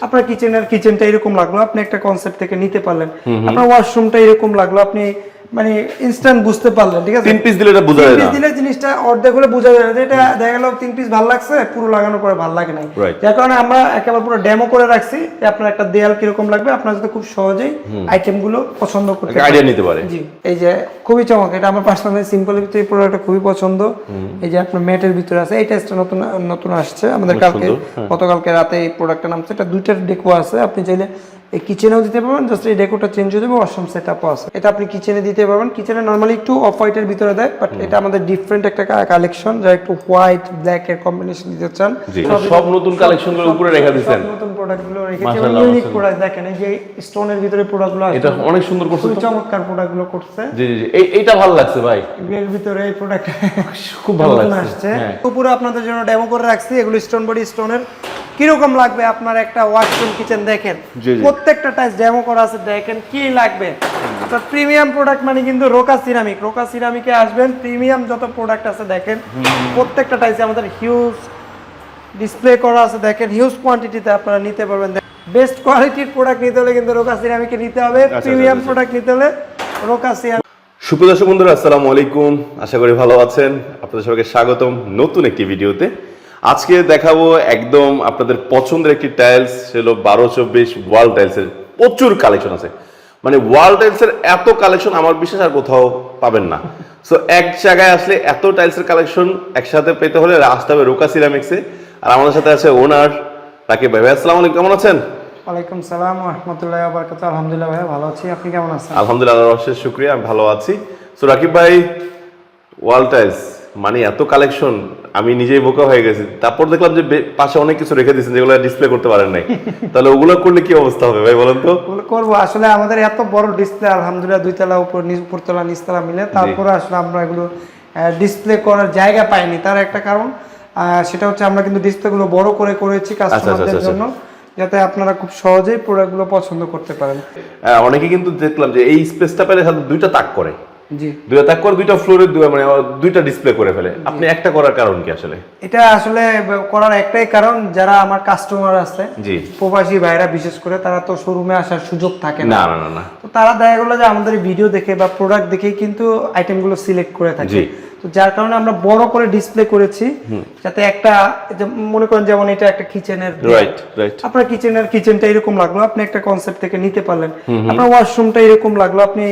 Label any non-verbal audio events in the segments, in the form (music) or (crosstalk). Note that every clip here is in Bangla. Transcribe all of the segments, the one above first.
আপনার কিচেনের কিচেনটা এরকম লাগল আপনি একটা কনসেপ্ট থেকে নিতে পারলেন। আপনার ওয়াশরুমটা এরকম লাগল আপনি মানে ইনস্ট্যান্ট বুঝতে পারলেন ঠিক আছে? তিন পিস দিলে এটা বোঝা তিন যায় পিস দিলে জিনিসটা অর্ধেক হলে বোঝা যায় না। এটা দেখা গেল তিন পিস ভালো লাগছে পুরো লাগানোর পরে ভালো লাগে নাই। যার কারণে আমরা একেবারে পুরো ডেমো করে রাখছি যে আপনার একটা দেয়াল কীরকম লাগবে আপনার যাতে খুব সহজেই আইটেমগুলো পছন্দ করতে পারেন। idea নিতে পারে। জি এই যে খুবই চমক এটা আমার পার্সোনালি সিম্পলের ভিতরে প্রোডাক্টটা খুবই পছন্দ। এই যে আপনার ম্যাটের ভিতরে আছে এই টেস্টটা নতুন নতুন আসছে। আমাদের কালকে হ্যাঁ। গতকালকে রাতে এই প্রোডাক্টটা নামছে এটা দুইটার ডেকো আছে। আপনি চাইলে এই কিচেনেও দিতে পারবেন জাস্ট এই ডেকোটা চেঞ্জ হয়ে যাবে ওয়াশরুম সেটআপও আছে। এটা আপনি কিচেনে দিতে পারবেন। কিচেনে নর্মালি একটু অফ হোয়াইটের ভিতরে দেয় বাট এটা আমাদের ডিফারেন্ট একটা কালেকশন যা একটু হোয়াইট ব্ল্যাক এর কম্বিনেশন দিতে চান। সব নতুন কালেকশনগুলো উপরে রেখে দিচ্ছেন সব নতুন প্রোডাক্টগুলো রেখেছি ইউনিক প্রোডাক্ট দেখেন এই যে স্টোনের ভিতরে প্রোডাক্টগুলো এটা অনেক সুন্দর করছে। চমৎকার প্রোডাক্টগুলো করছে। জি জি এই- এইটা ভালো লাগছে ভাই। এর ভিতরে এই প্রোডাক্ট খুব ভালো লাগছে। হ্যাঁ। উপরে আপনাদের জন্য ডেমো করে রাখছি। এগুলো স্টোন বডি স্টোনের কীরকম লাগবে আপনার একটা ওয়াশরুম কিচেন দেখেন। প্রত্যেকটা টাইস ডেমো করা আছে দেখেন কি লাগবে। আপনার প্রিমিয়াম প্রোডাক্ট মানে কিন্তু রোকা সিরামিক রোকা সিরামিকে আসবেন প্রিমিয়াম যত প্রোডাক্ট আছে দেখেন প্রত্যেকটা টাইসে আমাদের হিউজ ডিসপ্লে করা আছে দেখেন হিউজ কোয়ান্টিটিতে আপনারা নিতে পারবেন। বেস্ট কোয়ালিটির প্রোডাক্ট নিতে হলে কিন্তু রোকা সিরামিকে নিতে হবে আচ্ছা, প্রিমিয়াম আচ্ছা। প্রোডাক্ট নিতে হলে রোকা সিরামিক সুপ্রিয় দর্শক বন্ধুরা আসসালামু আলাইকুম। আশা করি ভালো আছেন। আপনাদের সবাইকে স্বাগতম নতুন একটি ভিডিওতে আজকে দেখাবো একদম আপনাদের পছন্দের একটি টাইলস সেগুলো বারো চব্বিশ ওয়াল টাইলসের প্রচুর কালেকশন আছে। মানে ওয়াল টাইলসের এত কালেকশন আমার বিশ্বাস আর কোথাও পাবেন না। সো এক জায়গায় আসলে এত টাইলসের কালেকশন একসাথে পেতে হলে আসতে হবে রোকা সিরামিক্সে আর আমাদের সাথে আছে ওনার রাকিব ভাই। ভাই আসসালামু আলাইকুম। কেমন আছেন? ওয়ালাইকুম সালাম রহমতুল্লাহ বারকাত আলহামদুলিল্লাহ ভাই ভালো আছি। আপনি কেমন আছেন? আলহামদুলিল্লাহ অশেষ শুক্রিয়া। আমি ভালো আছি। সো রাকিব ভাই ওয়াল টাইলস মানে এত কালেকশন আমি নিজেই বোকা হয়ে গেছি। তারপর দেখলাম যে পাশে অনেক কিছু রেখে দিয়েছেন যেগুলো ডিসপ্লে করতে পারেন নাই। তাহলে ওগুলো করলে কি অবস্থা হবে ভাই বলেন তো? করব। আসলে আমাদের এত বড় ডিসপ্লে আলহামদুলিল্লাহ দুই তলা উপর নিচ উপরতলা নিচতলা মিলে। তারপরে আসলে আমরা এগুলো ডিসপ্লে করার জায়গা পাইনি। তার একটা কারণ সেটা হচ্ছে আমরা কিন্তু ডিসপ্লে গুলো বড় করে করেছি কাস্টমারদের আচ্ছা, জন্য যাতে আপনারা খুব সহজেই প্রোডাক্টগুলো পছন্দ করতে পারেন। অনেকে কিন্তু দেখলাম যে এই স্পেসটা পেলে দুইটা তাক করে। দুইটা তাক করে দুইটা ফ্লোরে মানে দুইটা ডিসপ্লে করে ফেলে। আপনি একটা করার কারণ কি আসলে? এটা আসলে করার একটাই কারণ যারা আমার কাস্টমার আছে জি। প্রবাসী ভাইরা বিশেষ করে তারা তো শোরুমে আসার সুযোগ থাকে না। না না না তো তারা দেখা গেলো যে আমাদের ভিডিও দেখে বা প্রোডাক্ট দেখেই কিন্তু আইটেমগুলো সিলেক্ট করে থাকে। জি। তো যার কারণে আমরা বড় করে ডিসপ্লে করেছি যাতে একটা মনে করেন যেমন এটা একটা কিচেনের রাইট রাইট আপনার কিচেনের কিচেনটা এরকম লাগল আপনি একটা কনসেপ্ট থেকে নিতে পারলেন। আপনার ওয়াশরুমটা এরকম লাগল আপনি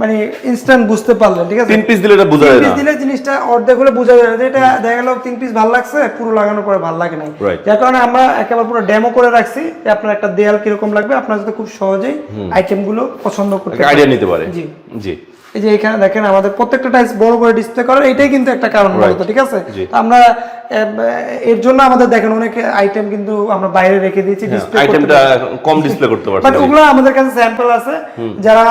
মানে ইনস্ট্যান্ট বুঝতে পারলেন ঠিক আছে? তিন পিস দিলে এটা বোঝা তিন যায় পিস না। দিলে জিনিসটা অর্ধেক হলে বোঝা যায় না। এটা দেখা গেল তিন পিস ভালো লাগছে পুরো লাগানোর পরে ভালো লাগে নাই। যার কারণে আমরা একেবারে পুরো ডেমো করে রাখছি যে আপনার একটা দেয়াল কীরকম লাগবে। আপনারা যাতে খুব সহজেই আইটেমগুলো পছন্দ করতে। আইডিয়া নিতে পারে। জি। জি। এই যে এখানে দেখেন আমাদের প্রত্যেকটা টাইলস বড় করে ডিসপ্লে করার এটাই কিন্তু একটা কারণ মূলত ঠিক আছে? আমরা এর জন্য আমাদের দেখেন অনেক আইটেম কিন্তু আমরা বাইরে রেখে দিয়েছি ডিসপ্লে আইটেমটা কম ডিসপ্লে করতে বাট পারছেন ওগুলো আমাদের কাছে স্যাম্পল আছে। যারা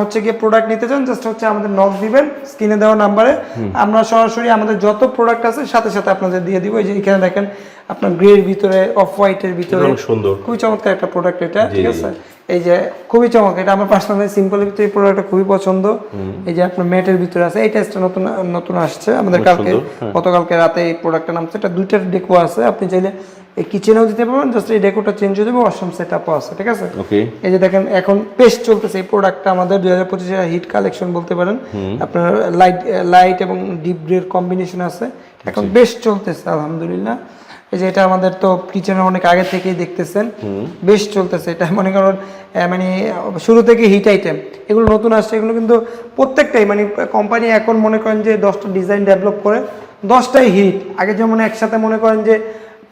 হচ্ছে গিয়ে প্রোডাক্ট নিতে চান জাস্ট হচ্ছে আমাদের নক দিবেন স্ক্রিনে দেওয়া নাম্বারে আমরা সরাসরি আমাদের যত প্রোডাক্ট আছে সাথে সাথে আপনাদের দিয়ে দিব। এই যে এখানে দেখেন আপনার গ্রের ভিতরে অফ হোয়াইট এর ভিতরে সুন্দর। খুবই চমৎকার একটা প্রোডাক্ট এটা ঠিক আছে? এই যে খুবই চমৎকার এটা আমার পার্সোনালি সিম্পলের ভিতরে প্রোডাক্টটা খুবই পছন্দ। এই যে আপনার ম্যাটের ভিতরে আছে এই টেস্টটা নতুন নতুন আসছে। আমাদের কালকে হ্যাঁ। গতকালকে রাতে এই প্রোডাক্টটা নামছে এটা দুইটার ডেকো আছে। আপনি চাইলে এই কিচেনেও দিতে পারবেন জাস্ট এই ডেকোটা চেঞ্জ হয়ে যাবে ওয়াশরুম সেটআপও আছে ঠিক আছে? ওকে এই যে দেখেন এখন পেস্ট চলতেছে এই প্রোডাক্টটা আমাদের দুই হাজার পঁচিশের হিট কালেকশন বলতে পারেন। আপনার লাইট লাইট এবং ডিপ গ্রের কম্বিনেশন আছে। এখন বেস্ট চলতেছে আলহামদুলিল্লাহ। এই যে এটা আমাদের তো কিচেনে অনেক আগে থেকেই দেখতেছেন। বেশ চলতেছে। এটা মনে করেন মানে শুরু থেকে হিট আইটেম এগুলো নতুন আসছে এগুলো কিন্তু প্রত্যেকটাই মানে কোম্পানি এখন মনে করেন যে দশটা ডিজাইন ডেভেলপ করে দশটাই হিট আগে যেমন একসাথে মনে করেন যে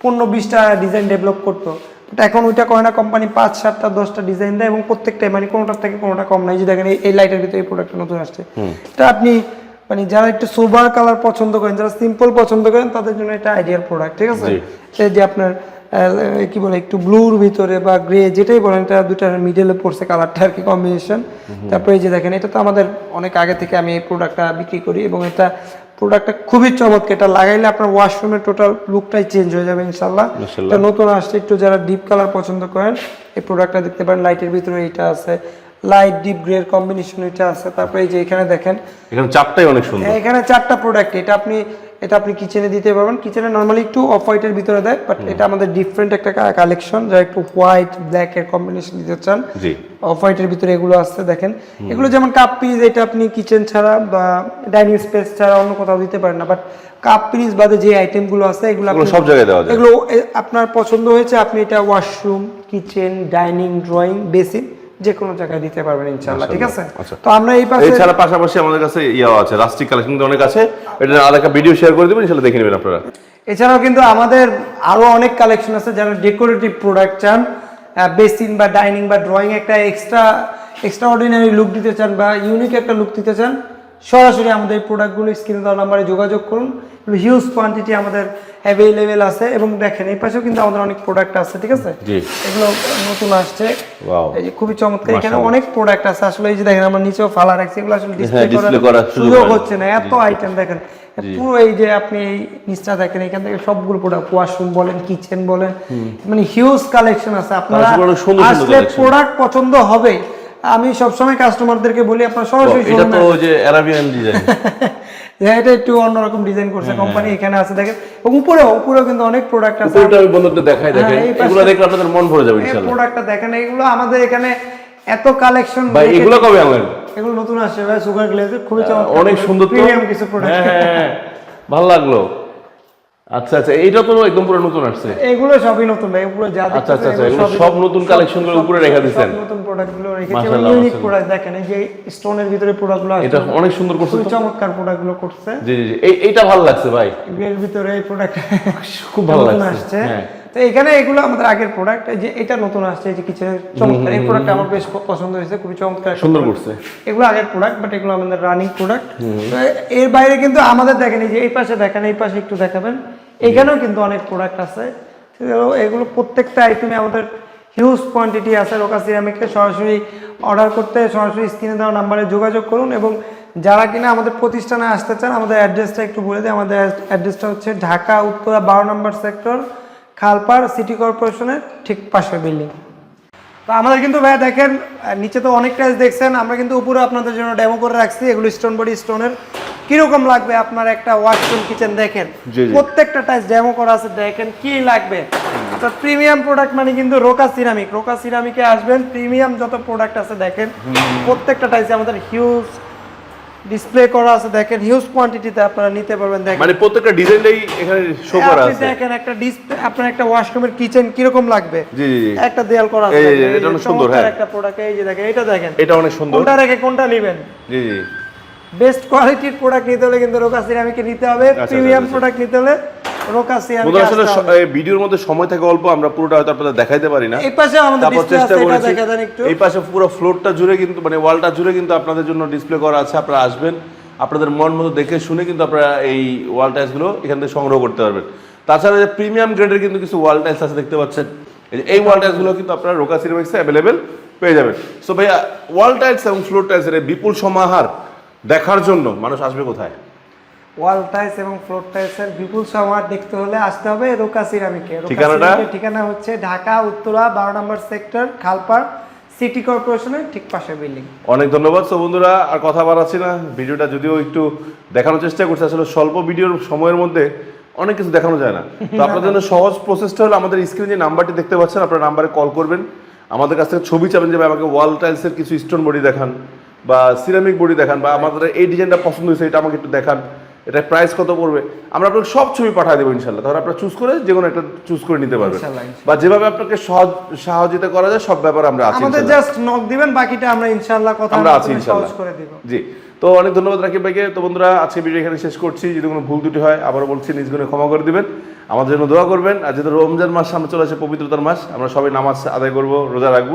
পনেরো বিশটা ডিজাইন ডেভেলপ করতো। বাট এখন ওইটা করে না কোম্পানি পাঁচ সাতটা দশটা ডিজাইন দেয় এবং প্রত্যেকটাই মানে কোনোটার থেকে কোনোটা কম নাই। যে দেখেন এই- এই লাইটের ভিতরে এই প্রোডাক্টটা নতুন আসছে। এটা আপনি মানে যারা একটু সোবার কালার পছন্দ করেন যারা সিম্পল পছন্দ করেন তাদের জন্য এটা আইডিয়াল প্রোডাক্ট ঠিক আছে? এই যে আপনার কি বলে একটু ব্লুর ভিতরে বা গ্রে যেটাই বলেন এটা দুটার মিডলে পড়ছে কালারটা আর কি কম্বিনেশন তারপরে এই যে দেখেন এটা তো আমাদের অনেক আগে থেকে আমি এই প্রোডাক্টটা বিক্রি করি এবং এটা প্রোডাক্টটা খুবই চমৎকার। এটা লাগাইলে আপনার ওয়াশরুমের টোটাল লুকটাই চেঞ্জ হয়ে যাবে ইনশাল্লাহ এটা নতুন আসছে একটু যারা ডিপ কালার পছন্দ করেন এই প্রোডাক্টটা দেখতে পারেন লাইটের ভিতরে এটা আছে। লাইট ডিপ গ্রের কম্বিনেশন এটা আছে। তারপরে এই যে এখানে দেখেন। এখানে চারটাই অনেক সুন্দর। হ্যাঁ, এখানে চারটা প্রোডাক্ট এটা আপনি এটা আপনি কিচেনে দিতে পারবেন। কিচেনে নর্মালি একটু অফ হোয়াইটের ভিতরে দেয় বাট এটা আমাদের ডিফারেন্ট একটা কালেকশন যা একটু হোয়াইট ব্ল্যাক এর কম্বিনেশন দিতে চান। জি। অফ হোয়াইটের ভিতরে এগুলো আসছে দেখেন। এগুলো যেমন কাপ পিস এটা আপনি কিচেন ছাড়া বা ডাইনিং স্পেস ছাড়া অন্য কোথাও দিতে পারেন না বাট কাপ পিস বাদে যে আইটেমগুলো আছে এগুলো এগুলো আপনি- সব জায়গায় দেওয়া যায়। এগুলো আপনার পছন্দ হয়েছে আপনি এটা washroom kitchen dining drawing basin যে কোনো জায়গায় দিতে পারবেন ইনশাআল্লাহ ঠিক আছে? আচ্ছা। তো আমরা এই পাশে এছাড়া পাশাপাশি আমাদের কাছে ইয়াও আছে রাস্টিক কালেকশন অনেক আছে। এটা আলাদা ভিডিও শেয়ার করে দেবেন ইনশাআল্লাহ দেখে নেবেন আপনারা। এছাড়াও কিন্তু আমাদের আরও অনেক কালেকশন আছে যারা ডেকোরেটিভ প্রোডাক্ট চান বেসিন বা ডাইনিং বা ড্রয়িং একটা এক্সট্রা এক্সট্রা অর্ডিনারি লুক দিতে চান বা ইউনিক একটা লুক দিতে চান। সরাসরি আমাদের এই প্রোডাক্টগুলো স্ক্রিনে দেওয়া নাম্বারে যোগাযোগ করুন। হিউজ কোয়ান্টিটি আমাদের অ্যাভেলেবেল আছে এবং দেখেন এই পাশেও কিন্তু আমাদের অনেক প্রোডাক্ট আছে ঠিক আছে? এগুলো নতুন আসছে। এই যে খুবই চমৎকার। এখানে অনেক প্রোডাক্ট আছে। আসলে এই যে দেখেন আমরা নিচেও ফালা রাখছি এগুলো আসলে ডিসপ্লে হ্যাঁ, করার সুযোগ। হচ্ছে না। এত আইটেম দেখেন। পুরো এই যে আপনি এই নিচটা দেখেন এখান থেকে সবগুলো প্রোডাক্ট ওয়াশরুম বলেন কিচেন বলেন মানে হিউজ কালেকশন আছে। আপনারা আসলে প্রোডাক্ট পছন্দ হবে আমি সবসময় কাস্টমারদেরকে বলি আপনারা সরাসরি এটা তো যে অ্যারাবিয়ান ডিজাইন যে এটা একটু অন্যরকম ডিজাইন করছে হ্যাঁ, কোম্পানি এখানে আছে দেখেন। এবং উপরেও উপরেও কিন্তু অনেক প্রোডাক্ট আছে। উপরটা আমি বন্ধুদের দেখাই দেখেন। হ্যাঁ, পাশে- এগুলো দেখলে আপনাদের মন ভরে যাবে এই ইনশাল্লাহ। প্রোডাক্টটা দেখেন এগুলো আমাদের এখানে এত কালেকশন ভাই এগুলো কবে আনলেন? এগুলো নতুন আসছে ভাই সুগার গ্লেজে খুবই চমৎকার। অনেক সুন্দর তো। প্রিমিয়াম কিছু প্রোডাক্ট হ্যাঁ হ্যাঁ, হ্যাঁ। ভালো লাগল। আচ্ছা আচ্ছা এইটা তো একদম পুরো নতুন আসছে। এগুলো সবই নতুন ভাই উপরে যা আচ্ছা, আচ্ছা, আচ্ছা, এগুলো সব নতুন। collection গুলো উপরে রেখে নতুন প্রোডাক্টগুলো রেখেছি ইউনিক প্রোডাক্ট দেখেন এই যে স্টোনের ভিতরে প্রোডাক্টগুলো এটা অনেক সুন্দর করছে খুবই তো। চমৎকার প্রোডাক্টগুলো করছে। জি জি এই এইটা ভালো লাগছে ভাই। এর ভিতরে এই প্রোডাক্ট খুব ভালো লাগছে হ্যাঁ। তো এখানে এগুলো আমাদের আগের প্রোডাক্ট যে এটা নতুন আসছে যে কিচেনের চমৎকার। এই প্রোডাক্ট আমার বেশ পছন্দ হয়েছে খুবই চমৎকার সুন্দর করছে। এগুলো আগের প্রোডাক্ট বাট এগুলো আমাদের রানিং প্রোডাক্টের বাইরে কিন্তু আমাদের দেখেন এই যে এই পাশে দেখেন এই পাশে একটু দেখাবেন। এখানেও কিন্তু অনেক প্রোডাক্ট আছে। এগুলো প্রত্যেকটা আইটেমে আমাদের হিউজ কোয়ান্টিটি আছে। রোকা সিরামিককে সরাসরি অর্ডার করতে, সরাসরি স্ক্রিনে দেওয়া নাম্বারে যোগাযোগ করুন এবং যারা কিনা আমাদের প্রতিষ্ঠানে আসতে চান, আমাদের অ্যাড্রেসটা একটু বলে দিই। আমাদের অ্যাড্রেসটা হচ্ছে ঢাকা, উত্তরা, বারো নম্বর সেক্টর খালপাড় সিটি কর্পোরেশনের ঠিক পাশের বিল্ডিং তো আমাদের কিন্তু ভাইয়া দেখেন, নিচে তো অনেক টাইলস দেখছেন। আমরা কিন্তু উপরে আপনাদের জন্য ডেমো করে রাখছি। এগুলো স্টোন বডি স্টোনের কীরকম লাগবে আপনার একটা ওয়াশরুম কিচেন দেখেন। প্রত্যেকটা টাইলস ডেমো করা আছে দেখেন কি লাগবে। তো প্রিমিয়াম প্রোডাক্ট মানে কিন্তু রোকা সিরামিক রোকা সিরামিকে আসবেন প্রিমিয়াম যত প্রোডাক্ট আছে দেখেন প্রত্যেকটা টাইলসে আমাদের হিউজ ডিসপ্লে করা আছে দেখেন হিউজ কোয়ান্টিটিতে আপনারা নিতে পারবেন দেখেন। মানে প্রত্যেকটা ডিজাইনটাই এখানে শো করা আপনি আছে। দেখেন একটা ডিসপ্লে আপনার একটা ওয়াশরুমের কিচেন কীরকম লাগবে? জি জি একটা দেয়াল করা আছে এটা অনেক সুন্দর, হ্যাঁ। একটা প্রোডাক্ট এই যে দেখেন এটা দেখেন। এটা অনেক সুন্দর। কোনটা রেখে কোনটা নেবেন? জি জি। বেস্ট কোয়ালিটির প্রোডাক্ট নিতে হলে কিন্তু রোকা সিরামিকে নিতে হবে আচ্ছা, প্রিমিয়াম আচ্ছা। প্রোডাক্ট নিতে হলে রোকা বন্ধুরা আসলে এই ভিডিওর মধ্যে সময় থাকে অল্প আমরা পুরোটা হয়তো আপনাদের দেখাইতে পারি না। এই পাশে আমাদের ডিসপ্লে আছে এটা দেখা দেন একটু। এই পাশে পুরো ফ্লোরটা জুড়ে কিন্তু মানে ওয়ালটা জুড়ে কিন্তু আপনাদের জন্য ডিসপ্লে করা আছে আপনারা আসবেন। আপনাদের মন মতো দেখে শুনে কিন্তু আপনারা এই ওয়াল টাইলসগুলো এখান থেকে সংগ্রহ করতে পারবেন। তাছাড়া যে প্রিমিয়াম গ্রেডের কিন্তু কিছু ওয়াল টাইলস আছে দেখতে পাচ্ছেন। এই ওয়াল টাইলসগুলো কিন্তু আপনারা রোকা সিনেমিক্সে অ্যাভেলেবেল পেয়ে যাবেন। সো ভাইয়া ওয়াল টাইলস এবং ফ্লোর টাইলসের বিপুল সমাহার দেখার জন্য মানুষ আসবে কোথায়? ওয়াল টাইলস এবং ফ্লোর টাইলসের বিপুল সমার দেখতে হলে আসতে হবে রোকা সিরামিকে। ঠিকানাটা? ঠিকানা হচ্ছে ঢাকা উত্তরা বারো নম্বর সেক্টর খালপাড় সিটি কর্পোরেশনের ঠিক পাশে বিল্ডিং। অনেক ধন্যবাদ। সো বন্ধুরা আর কথা বাড়াচ্ছি না। ভিডিওটা যদিও একটু দেখানোর চেষ্টা করছি আসলে স্বল্প ভিডিওর সময়ের মধ্যে অনেক কিছু দেখানো যায় না। তো (laughs) আপনাদের জন্য সহজ প্রসেসটা হলো আমাদের স্ক্রিনে যে নাম্বারটি দেখতে পাচ্ছেন আপনার নাম্বারে কল করবেন। আমাদের কাছ থেকে ছবি চাবেন যে আমাকে ওয়াল টাইলসের কিছু স্টোন বডি দেখান। বা সিরামিক বডি দেখান বা আমাদের এই ডিজাইনটা পছন্দ হয়েছে এটা আমাকে একটু দেখান। এটা প্রাইস কত পড়বে? আমরা আপনাকে সব ছবি পাঠিয়ে দেবো ইনশাল্লাহ তখন আপনারা চুজ করে যে কোনো একটা চুজ করে নিতে পারবেন। বা যেভাবে আপনাকে সহজ সহযোগিতা করা যায় সব ব্যাপারে আমরা আছি আমাদের জাস্ট নক দিবেন বাকিটা আমরা ইনশাল্লাহ কথা আমরা আছি ইনশাল্লাহ করে দিব। জি। তো অনেক ধন্যবাদ রাকিব ভাইকে। তো বন্ধুরা আজকে ভিডিও এখানে শেষ করছি। যদি কোনো ভুল দুটি হয় আবারও বলছি নিজ গুণে ক্ষমা করে দিবেন। আমাদের জন্য দোয়া করবেন। আর যেহেতু রমজান মাস সামনে চলে আসে পবিত্রতার মাস আমরা সবাই নামাজ আদায় করব রোজা রাখব।